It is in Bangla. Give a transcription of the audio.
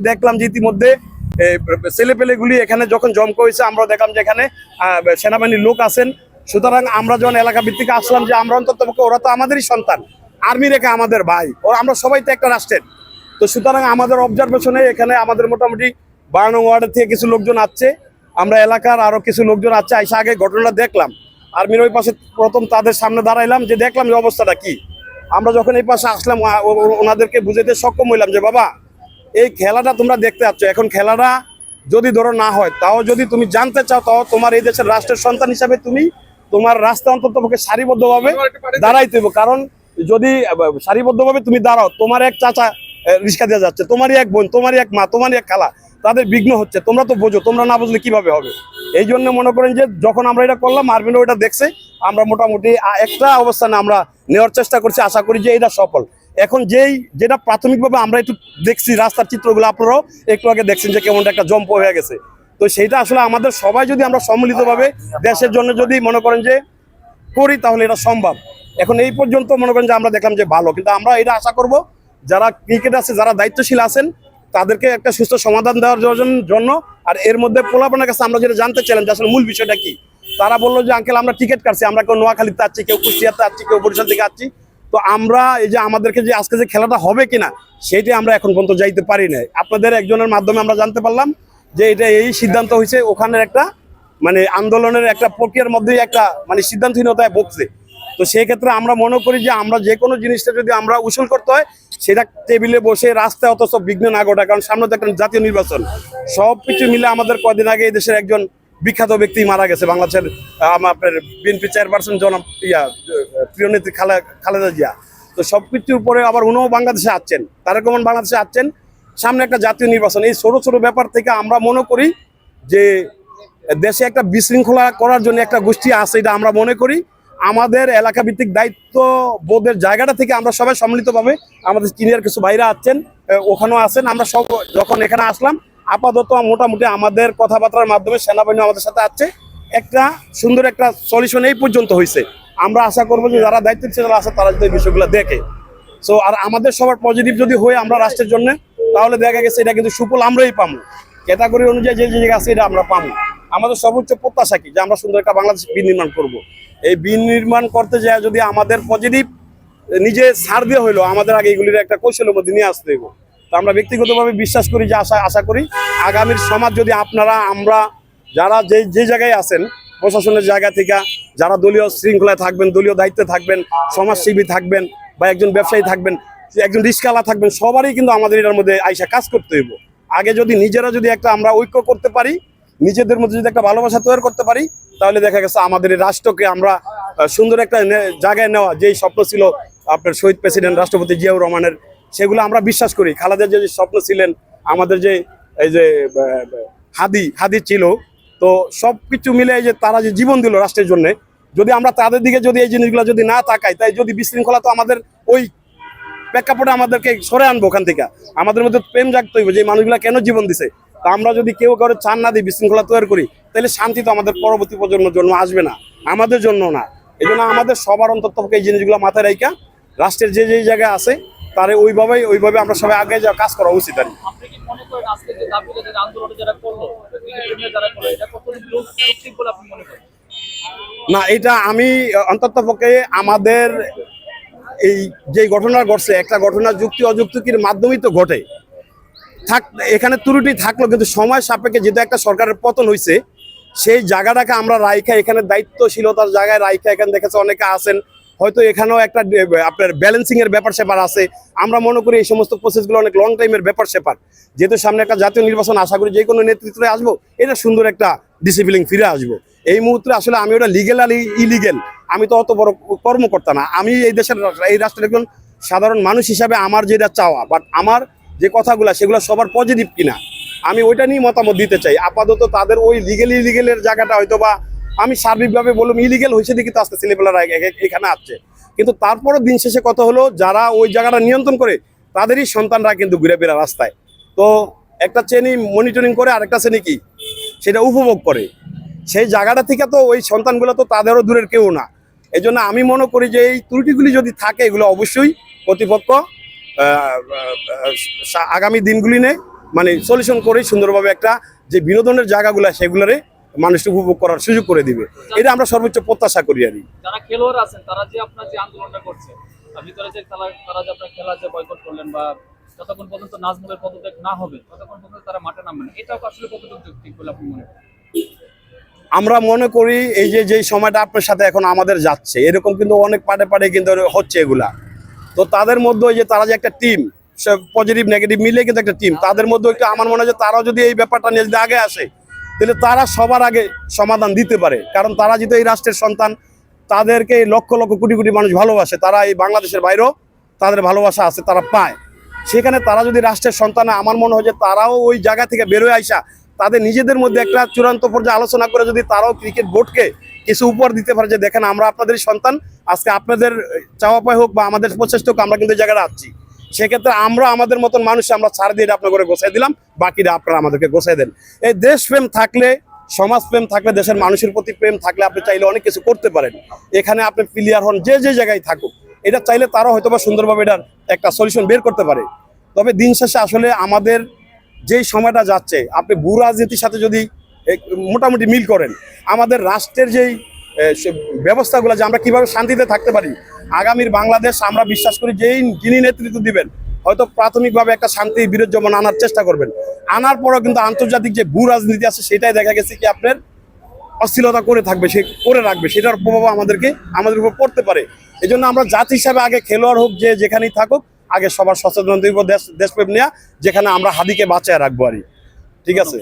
দেখলাম যে ইতিমধ্যে ছেলে পেলেগুলি এখানে যখন জমক হয়েছে আমরা দেখলাম যে এখানে সেনাবাহিনীর লোক আছেন। সুতরাং আমরা যখন এলাকা ভিত্তিক আসলাম যে আমরা অন্তত ওরা তো আমাদেরই সন্তান। আর্মি রেখে আমাদের ভাই। ওরা, আমরা সবাই তো একটা রাষ্ট্রের। তো সুতরাং আমাদের অবজারভেশনে এখানে আমাদের মোটামুটি বারানো ওয়ার্ডের থেকে কিছু লোকজন আসছে। আমরা এলাকার আরও কিছু লোকজন আছে আইসা আগে ঘটনাটা দেখলাম। আর্মির ওই পাশে প্রথম তাদের সামনে দাঁড়াইলাম যে দেখলাম যে অবস্থাটা কি। আমরা যখন এই পাশে আসলাম ওনাদেরকে বুঝাতে সক্ষম হইলাম যে, বাবা এই খেলাটা তোমরা দেখতে পাচ্ছ। এখন খেলাটা যদি ধরো না হয় তাও যদি তুমি জানতে চাও তাও তোমার এই দেশের রাষ্ট্রের সন্তান হিসাবে তুমি তোমার রাস্তা অন্তত পক্ষে সারিবদ্ধভাবে দাঁড়াইতে হবে কারণ যদি সারিবদ্ধভাবে তুমি দাঁড়াও তোমার এক চাচা রিক্সা দেওয়া যাচ্ছে তোমারই এক বোন তোমারই এক মা তোমারই এক খালা তাদের বিঘ্ন হচ্ছে তোমরা তো বোঝো তোমরা না বুঝলে কীভাবে হবে? এই জন্য মনে করেন যে যখন আমরা এটা করলাম আরবিন ওটা দেখছে আমরা মোটামুটি একটা অবস্থানে আমরা নেওয়ার চেষ্টা করছি আশা করি যে এটা সফল। এখন যেই, যেটা প্রাথমিকভাবে আমরা একটু দেখছি রাস্তার চিত্রগুলো, আপনারাও একটু আগে দেখছেন যে কেমন একটা জম্প হয়ে গেছে। তো সেইটা আসলে আমাদের সবাই যদি আমরা সম্মিলিতভাবে দেশের জন্য যদি মনে করেন যে করি, তাহলে এটা সম্ভব। এখন এই পর্যন্ত মনে করেন যে আমরা দেখলাম যে ভালো, কিন্তু আমরা এটা আশা করব যারা ক্রিকেট আছে, যারা দায়িত্বশীল আছেন, তাদেরকে একটা সুস্থ সমাধান দেওয়ার জন্য, আর এর মধ্যে পোলাপনের কাছে আমরা যেটা জানতে চাইলাম যে আসলে মূল বিষয়টা কি, তারা বলল যে, আঙ্কেল, আমরা টিকিট কাটছি, আমরা কেউ নোয়াখালীতে আছি, কেউ কুষ্টিয়াতে আছি, কেউ বরিশাল থেকে আছি তো আমরা এই যে আমাদেরকে যে আজকে যে খেলাটা হবে কিনা সেইটাই আমরা এখন পর্যন্ত যাইতে পারি না আপনাদের একজনের মাধ্যমে আমরা জানতে পারলাম যে এটা এই সিদ্ধান্ত হয়েছে, ওখানের একটা মানে আন্দোলনের একটা প্রক্রিয়ার মধ্যেই একটা মানে সিদ্ধান্তহীনতায় বকছে তো সেই ক্ষেত্রে আমরা মনে করি যে আমরা যে কোনো জিনিসটা যদি আমরা উসুল করতে হয়, সেটা টেবিলে বসে রাস্তায় সব বিঘ্ন না ঘটা কারণ সামনে তো একটা জাতীয় নির্বাচন। সব কিছু মিলে আমাদের কদিন আগে এই দেশের একজন বিখ্যাত ব্যক্তি মারা গেছে বাংলাদেশের আপনার বিএনপি চেয়ারপারসন জনাব ইয়া আহ, প্রিয় খালে খালেদা জিয়া। তো সব কিছুর উপরে আবার উনিও বাংলাদেশে আসছেন তারেক রহমান বাংলাদেশে আসছেন। সামনে একটা জাতীয় নির্বাচন এই ছোট ছোট ব্যাপার থেকে আমরা মনে করি যে দেশে একটা বিশৃঙ্খলা করার জন্য একটা গোষ্ঠী আছে এটা আমরা মনে করি। আমাদের এলাকা ভিত্তিক দায়িত্ব বোধের জায়গাটা থেকে আমরা সবাই সম্মিলিতভাবে আমাদের সিনিয়র কিছু ভাইরা আছেন ওখানেও আছেন। আমরা সব যখন এখানে আসলাম আপাতত মোটামুটি আমাদের কথাবার্তার মাধ্যমে সেনাবাহিনী আমাদের সাথে আছে। একটা সুন্দর একটা সলিউশন এই পর্যন্ত হয়েছে আমরা আশা করব যে যারা দায়িত্বশীল আছে, তারা যদি বিষয়গুলো দেখে। সো আর আমাদের সবার পজিটিভ যদি হয়ে আমরা রাষ্ট্রের জন্য, তাহলে দেখা গেছে এটা কিন্তু সুফল আমরাই পাবো। ক্যাটাগরি অনুযায়ী যে জায়গা আছে, এটা আমরা পাবো। আমাদের সর্বোচ্চ প্রত্যাশা কি? যে আমরা সুন্দর একটা বাংলাদেশ বিনির্মাণ করব। এই বিনির্মাণ করতে যায় যদি আমাদের পজিটিভ নিজে ছাড় দিয়ে হইল, আমাদের আগে এগুলির একটা কৌশলের মধ্যে নিয়ে আসতে হইব। তো আমরা ব্যক্তিগতভাবে বিশ্বাস করি যে আশা আশা করি আগামীর সমাজ যদি আপনারা, আমরা যারা যে যে জায়গায় আছেন, প্রশাসনের জায়গা থেকে, যারা দলীয় শৃঙ্খলায় থাকবেন, দলীয় দায়িত্বে থাকবেন, সমাজসেবী থাকবেন বা একজন ব্যবসায়ী থাকবেন, একজন রিস্কালা থাকবেন, সবারই কিন্তু আমাদের এটার মধ্যে আইসা কাজ করতে হইব। আগে যদি নিজেরা যদি একটা আমরা ঐক্য করতে পারি, নিজেদের মধ্যে যদি একটা ভালোবাসা তৈরি করতে পারি, তাহলে দেখা গেছে আমাদের রাষ্ট্রকে আমরা সুন্দর একটা জায়গায় নেওয়া যেই স্বপ্ন ছিল আপনার শহীদ প্রেসিডেন্ট রাষ্ট্রপতি জিয়াউর রহমানের সেগুলো আমরা বিশ্বাস করি। খালাদের যে স্বপ্ন ছিলেন, আমাদের যে, এই যে হাদি হাদি ছিল, তো সব কিছু মিলে যে তারা যে জীবন দিল রাষ্ট্রের জন্য, যদি আমরা তাদের দিকে যদি এই জিনিসগুলো যদি না তাকাই, তাই যদি বিশৃঙ্খলা তো আমাদের ওই প্রেক্ষাপটে আমাদেরকে সরে আনব ওখান থেকে। আমাদের মধ্যে প্রেম জাগতে হইবে যে মানুষগুলো কেন জীবন দিছে। তা আমরা যদি কেউ কারও চান না দিই, বিশৃঙ্খলা তৈরি করি, তাহলে শান্তি তো আমাদের পরবর্তী প্রজন্মের জন্য আসবে না, আমাদের জন্য না। এই আমাদের সবার অন্তত এই জিনিসগুলো মাথায় রাখা রাষ্ট্রের যে যে জায়গায় আছে তারে ওইভাবেই ওইভাবে আমরা সবাই আগে যাওয়া কাজ করা উচিত আর না এটা আমি অন্তত পক্ষে আমাদের এই যে ঘটনা ঘটছে একটা ঘটনা যুক্তি অযুক্তির মাধ্যমেই তো ঘটে। থাক এখানে ত্রুটি থাকল কিন্তু সময় সাপেক্ষে যেহেতু একটা সরকারের পতন হয়েছে সেই জায়গাটাকে আমরা রাইখা এখানে দায়িত্বশীলতার জায়গায় রাইখা এখানে দেখেছে অনেকে আছেন হয়তো এখানেও একটা আপনার ব্যালেন্সিং এর ব্যাপার স্যাপার আছে। আমরা মনে করি এই সমস্ত প্রসেসগুলো অনেক লং টাইমের ব্যাপার স্যাপার। যেহেতু সামনে একটা জাতীয় নির্বাচন, আশা করি যে কোনো নেতৃত্বে আসব, এটা সুন্দর একটা ডিসিপ্লিন ফিরে আসব। এই মুহূর্তে আসলে আমি ওটা লিগেল আর ইলিগেল আমি তো অত বড় কর্মকর্তা না। আমি এই দেশের এই রাষ্ট্রের একজন সাধারণ মানুষ হিসাবে আমার যেটা চাওয়া বাট আমার যে কথাগুলো, সেগুলো সবার পজিটিভ কিনা, আমি ওইটা নিয়ে মতামত দিতে চাই। আপাতত তাদের ওই লিগেল ইলিগেলের জায়গাটা হয়তো বা আমি সার্বিকভাবে বললাম ইলিগেল হয়েছে দেখি তো আজকে ছেলেবেলারা এখানে আসছে। কিন্তু তারপরও দিন শেষে কথা হলো, যারা ওই জায়গাটা নিয়ন্ত্রণ করে, তাদেরই সন্তানরা কিন্তু ঘুরে ফেরা রাস্তায়। তো একটা শ্রেণি মনিটরিং করে, আরেকটা শ্রেণি কি? সেটা উপভোগ করে। সেই জায়গাটা থেকে তো ওই সন্তানগুলো তো তাদেরও দূরের কেউ না। এই আমি মনে করি যে এই ত্রুটিগুলি যদি থাকে, এগুলো অবশ্যই কর্তৃপক্ষ আগামী দিনগুলি নে মানে সলিউশন করে সুন্দরভাবে একটা যে বিনোদনের জায়গাগুলো, সেগুলোরে মানুষকে উপভোগ করার সুযোগ করে দিবে। এটা আমরা সর্বোচ্চ প্রত্যাশা করি আর যারা খেলোয়াড় আছেন তারা যে আপনার যে আন্দোলনটা করছে ভিতরে যে তারা যে আপনার খেলা যে বয়কট করলেন বা যতক্ষণ পর্যন্ত নাজমুলের পদত্যাগ না হবে ততক্ষণ পর্যন্ত তারা মাঠে নামবে না। এটাও আসলে কতটুকু যৌক্তিক বলে আপনি মনে করেন? আমরা মনে করি এই যে যেই সময়টা আপনার সাথে এখন আমাদের যাচ্ছে এরকম কিন্তু অনেক পাটে পাটে কিন্তু হচ্ছে এগুলা। তো তাদের মধ্যে ওই যে তারা যে একটা টিম পজিটিভ নেগেটিভ মিলে কিন্তু একটা টিম তাদের মধ্যে একটু আমার মনে হয় যে তারাও যদি এই ব্যাপারটা নিয়ে যদি আগে আসে তাহলে তারা সবার আগে সমাধান দিতে পারে। কারণ তারা যেহেতু এই রাষ্ট্রের সন্তান, তাদেরকে লক্ষ লক্ষ কোটি কোটি মানুষ ভালোবাসে, তারা এই বাংলাদেশের বাইরেও তাদের ভালোবাসা আছে, তারা পায়। সেখানে তারা যদি রাষ্ট্রের সন্তান আমার মনে হয় যে তারাও ওই জায়গা থেকে বেরোয় আইসা, তাদের নিজেদের মধ্যে একটা চূড়ান্ত পর্যায়ে আলোচনা করে যদি তারাও ক্রিকেট বোর্ডকে কিছু উপহার দিতে পারে যে, দেখেন, আমরা আপনাদের সন্তান, আজকে আপনাদের চাওয়া পায় হোক বা আমাদের প্রচেষ্টা হোক, আমরা কিন্তু জায়গাটা আছি। সেক্ষেত্রে আমরা আমাদের মতন মানুষ আমরা ছাড় দিয়ে আপনার করে গোছাই দিলাম, বাকিটা আপনারা আমাদেরকে গোছাই দেন। এই দেশপ্রেম থাকলে, সমাজপ্রেম থাকলে, দেশের মানুষের প্রতি প্রেম থাকলে আপনি চাইলে অনেক কিছু করতে পারেন। এখানে আপনি প্লেয়ার হন, যে যে জায়গায় থাকুক, এটা চাইলে তারাও হয়তো বা সুন্দরভাবে এটার একটা সলিউশন বের করতে পারে। তবে দিন শেষে আসলে আমাদের যেই সময়টা যাচ্ছে, আপনি ভূ রাজনীতির সাথে যদি মোটামুটি মিল করেন, আমাদের রাষ্ট্রের যেই ব্যবস্থাগুলো যে আমরা কীভাবে শান্তিতে থাকতে পারি আগামীর বাংলাদেশ আমরা বিশ্বাস করি যেই যিনি নেতৃত্ব দিবেন, হয়তো প্রাথমিকভাবে একটা শান্তি বিরোধ বিরোধমান আনার চেষ্টা করবেন। আনার পরও কিন্তু আন্তর্জাতিক যে ভূ রাজনীতি আছে, সেটাই দেখা গেছে কি আপনার অস্থিরতা করে থাকবে, সে করে রাখবে, সেটার প্রভাব আমাদেরকে, আমাদের উপর পড়তে পারে। এই জন্য আমরা জাতি হিসাবে আগে খেলোয়াড় হোক, যে যেখানেই থাকুক, আগে সবার সচেতন দেশ, দেশপ্রেম নেওয়া যেখানে আমরা হাদিকে বাঁচায় রাখব আর। ঠিক আছে?